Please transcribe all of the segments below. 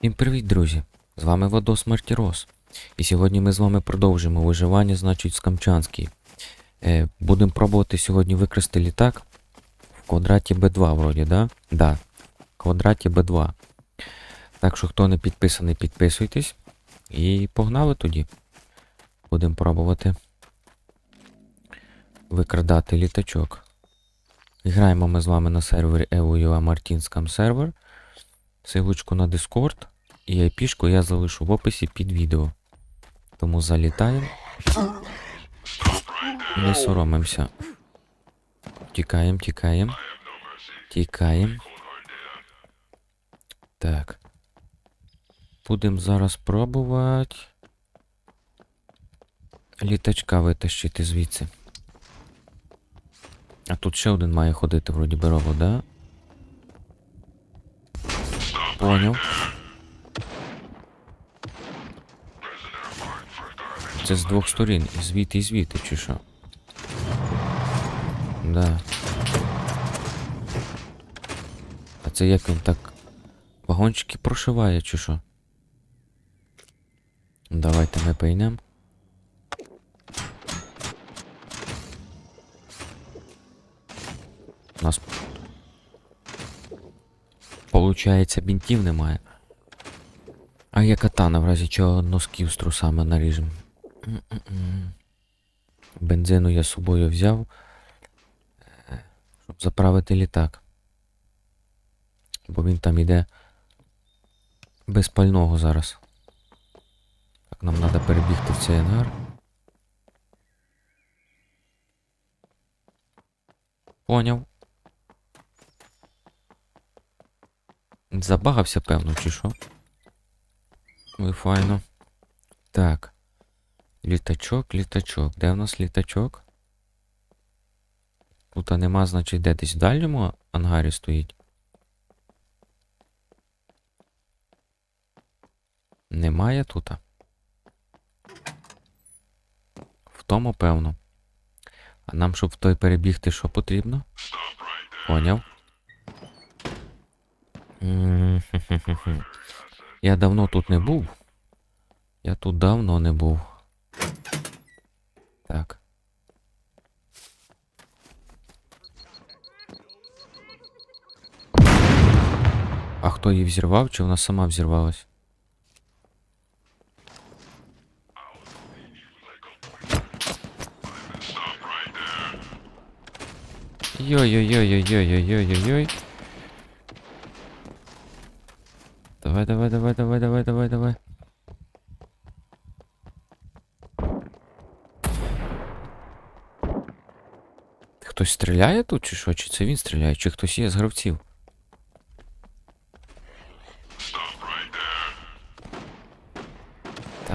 Всім привіт, друзі! З вами Вадос Мартірос. І сьогодні ми з вами продовжимо виживання, значить, з Камчанській. Е, будемо пробувати сьогодні викрасти літак в квадраті Б2, вроді, да? Да. В квадраті Б2. Так що, хто не підписаний, підписуйтесь. І погнали тоді. Будемо пробувати викрадати літачок. Граємо ми з вами на сервері EUA Martinscam сервер. Силочку на Discord і IP-шку я залишу в описі під відео. Тому залітаємо. Не соромимося. Тікаємо, тікаємо. Тікаємо. Так. Будемо зараз пробувати. Літачка витащити звідси. А тут ще один має ходити, вроді би робот, да? Поняв. Це з двох сторін. І звідти, і звідти, чи що? Да. А це як він так вагончики прошиває, чи що? Давайте ми пойнем. У нас Получається, бінтів немає. А є катана, в разі чого носків з трусами наріжем. Бензину я з собою взяв, е, щоб заправити літак. Бо він там іде без пального зараз. Так, нам треба перебігти в цей ангар. Поняв. Забагався, певно, чи що? Ой, файно. Так. Літачок, літачок. Де в нас літачок? Тут нема, значить, де десь в дальньому ангарі стоїть. Немає тут. В тому, певно. А нам, щоб в той перебігти, що потрібно? Поняв. Я давно тут не був. Я тут давно не був. Так. А хто її взірвав, чи вона сама взірвалась? Йой-йой-йой-йой-йой-йой-йой-йой. Давай, давай, давай, давай, давай, давай, давай. Хтось стріляє тут, чи що? Чи це він стріляє, чи хтось є з гравців?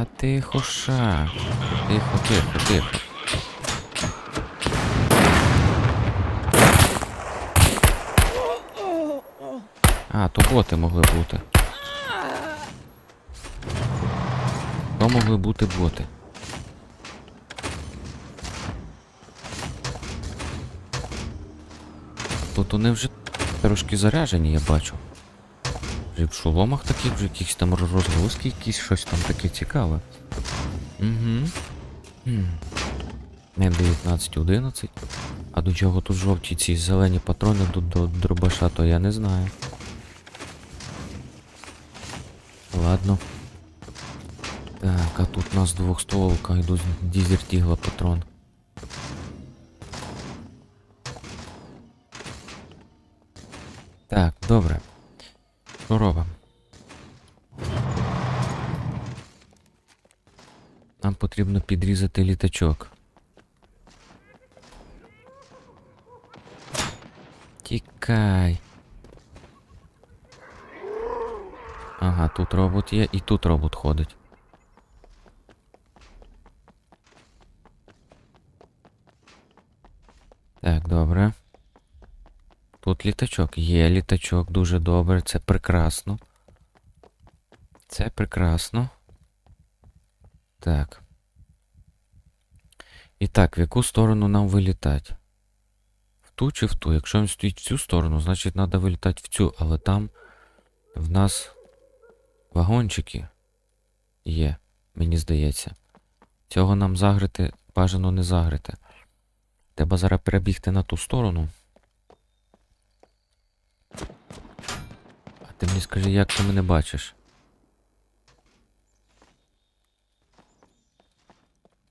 Та тихо ша. Тихо, тихо, тихо. А, то боти могли бути. То могли бути боти. Тут вони вже трошки заряжені, я бачу. Вже в шоломах таких, вже якісь там розгрузки, якісь щось там таке цікаве. Угу. М1911. А до чого тут жовті ці зелені патрони до, до дробаша, то я не знаю. Ладно. Так, а тут у нас двохстволка, йду з дізертігла патрон. Так, добре. Що? Нам потрібно підрізати літачок. Тікай. Ага, тут робот є і тут робот ходить. Так, добре. Тут літачок. Є літачок, дуже добре, це прекрасно. Це прекрасно. Так. І так, в яку сторону нам вилітати? В ту чи в ту? Якщо він стоїть в цю сторону, значить треба вилітати в цю, але там в нас Вагончики є, мені здається. Цього нам загрити бажано не загрити. Треба зараз перебігти на ту сторону. А ти скажи, як ти мене бачиш?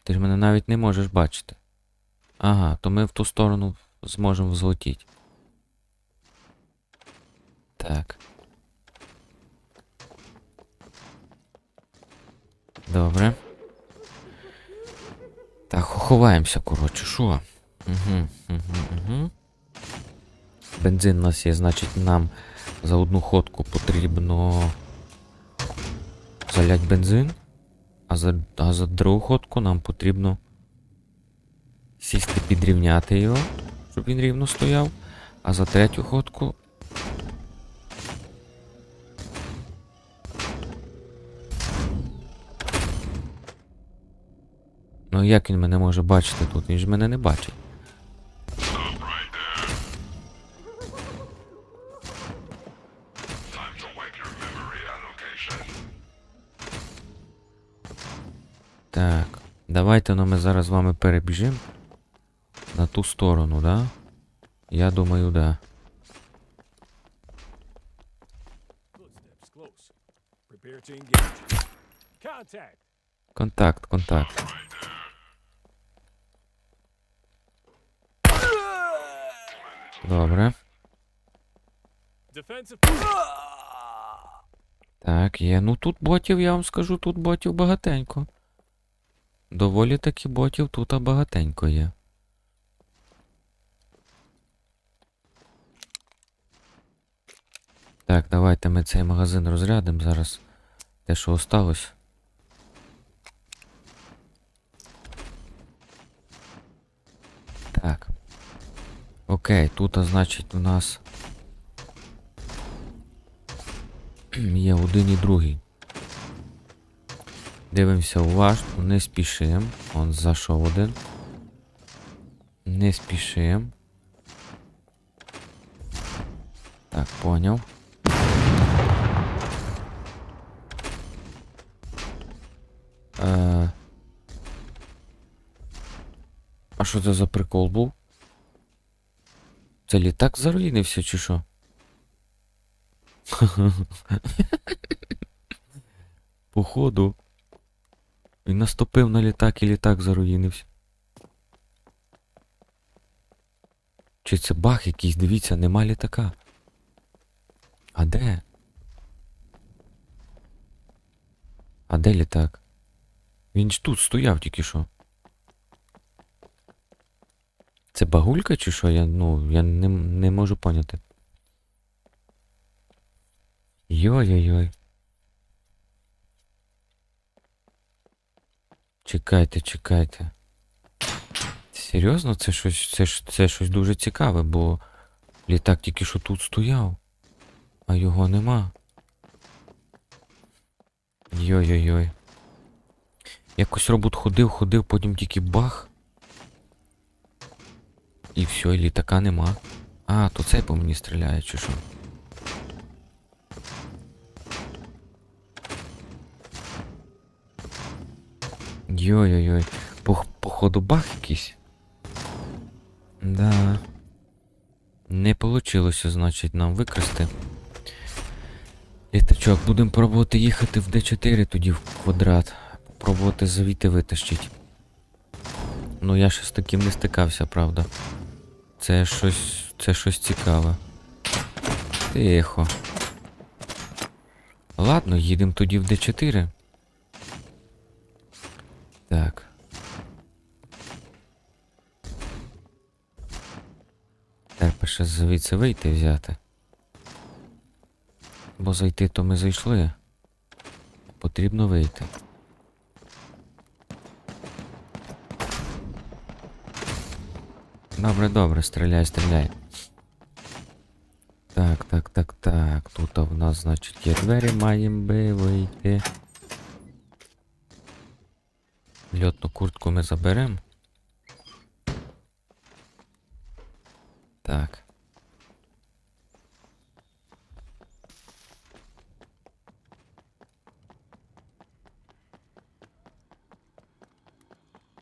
Ти ж мене навіть не можеш бачити. Ага, то ми в ту сторону зможемо взлетіти. Так. Добре. Так, ховаємося, коротше, що? Угу, угу, угу. Бензин у нас є, значить, нам за одну ходку потрібно залять бензин, а за, а за другу ходку нам потрібно сісти підрівняти його, щоб він рівно стояв. А за третю ходку. Ну як він мене може бачити тут? Він ж мене не бачить. Давайте ну, ми зараз з вами перебіжимо на ту сторону, да? Я думаю, да. Контакт, контакт. Добре. Так, є. Ну тут ботів, я вам скажу, тут ботів багатенько. Доволі таки ботів тут багатенько є. Так, давайте ми цей магазин розрядимо зараз. Те, що осталось. Так. Окей, тут, значить, у нас є один і другий. Дивимося уважно, не спішим. Он зайшов один. Не спішим. Так, поняв. Е... А що це за прикол був? Це літак заруїнився чи що? Походу. Він наступив на літак і літак заруїнився. Чи це баг якийсь, дивіться, нема літака. А де? А де літак? Він ж тут стояв тільки що. Це багулька чи що? Я, ну, я не, не можу поняти. Йой-йой-йой. Чекайте, чекайте. Серйозно, це щось, це, це щось дуже цікаве, бо літак тільки що тут стояв, а його нема. Йой-йой-йой. Якось робот ходив, ходив, потім тільки бах. І все, і літака нема. А, то цей по мені стріляє, чи що? Йой-йой-йой. Пох- Походу баг якийсь. Да. Не получилося, значить, нам викрасти. Літачок, будемо пробувати їхати в D4 тоді в квадрат. Пробувати звідти витащить. Ну я ще з таким не стикався, правда. Це щось. Це щось цікаве. Тихо. Ладно, їдемо тоді в D4. Так. Треба ще звідси вийти взяти. Бо зайти то ми зайшли. Потрібно вийти. Добре, добре, стріляй, стріляй. Так, так, так, так. Тут в нас, значить, є двері, маємо би вийти. Льотну куртку ми заберемо. Так.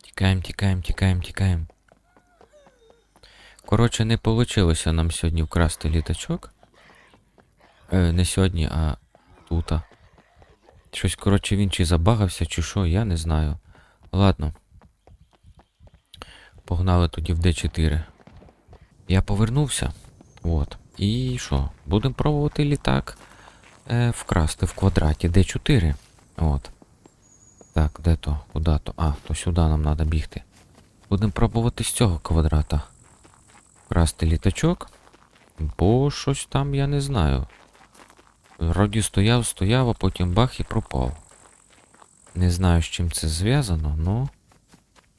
Тікаємо, тікаємо, тікаємо, тікаємо. Коротше, не вийшло нам сьогодні вкрасти літачок. Е, Не сьогодні, а тут. Щось, коротше, він чи забагався, чи що, я не знаю. Ладно. Погнали тоді в Д4. Я повернувся. От. І що? Будемо пробувати літак е, вкрасти в квадраті Д4. От. Так, де то? Куда то? А, то сюди нам треба бігти. Будемо пробувати з цього квадрата. Вкрасти літачок. Бо щось там я не знаю. Вроді стояв, стояв, а потім бах і пропав. Не знаю, з чим це зв'язано, но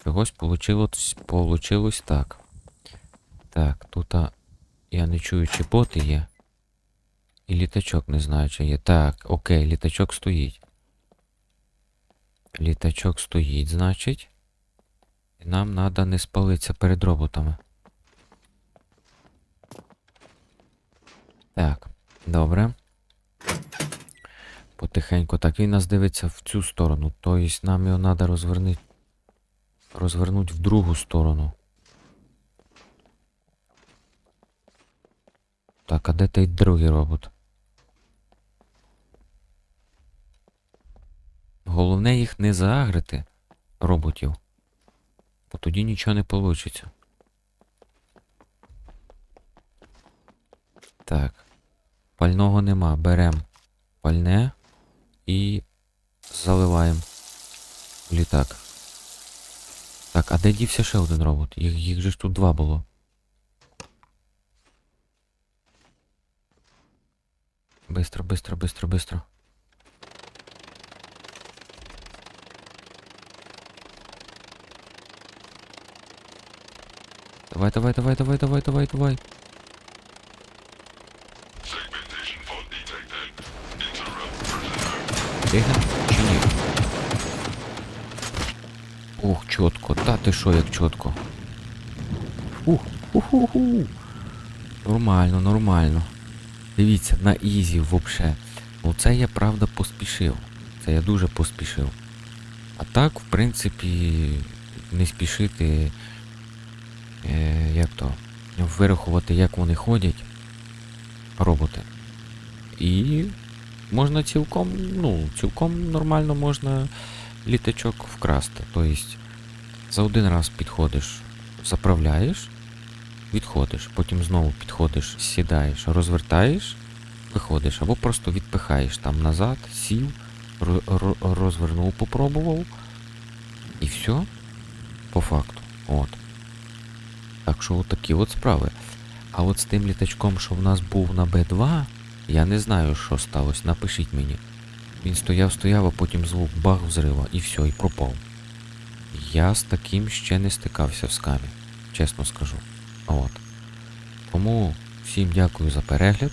чогось получилось, получилось так. Так, тут я не чую, чи боти є. І літачок не знаю, чи є. Так, окей, літачок стоїть. Літачок стоїть, значить. І нам треба не спалитися перед роботами. Так, добре. Потихеньку. Так, він нас дивиться в цю сторону. Тобто нам його треба розвернути. Розвернути в другу сторону. Так, а де той другий робот? Головне їх не заагрити, роботів. Бо тоді нічого не вийде. Так. Пального нема. Берем пальне і заливаємо в літак. Так, а де дівся ще один робот? Їх, їх же ж тут два було. Быстро, быстро, быстро, быстро. Давай, давай, давай, давай, давай, давай, давай. Бігне чи ні? Ух, чітко. Та ти що, як чітко. Ух, уху-ху. Нормально, нормально. Дивіться, на ізі вообще. Ну це я правда поспішив. Це я дуже поспішив. А так, в принципі, не спішити. Е, як то? Вирахувати, як вони ходять. Роботи. І можна цілком, ну, цілком нормально можна літачок вкрасти. Тобто за один раз підходиш, заправляєш, відходиш, потім знову підходиш, сідаєш, розвертаєш, виходиш, або просто відпихаєш там назад, сів, ро- ро- розвернув, попробував. І все. По факту. От. Так що от такі от справи. А от з тим літачком, що в нас був на Б2, я не знаю, що сталося. Напишіть мені. Він стояв, стояв, а потім звук бах взрива і все, і пропав. Я з таким ще не стикався в скамі, чесно скажу. От. Тому всім дякую за перегляд.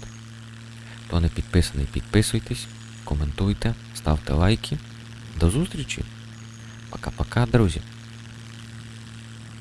Хто не підписаний, підписуйтесь, коментуйте, ставте лайки. До зустрічі. Пока-пока, друзі.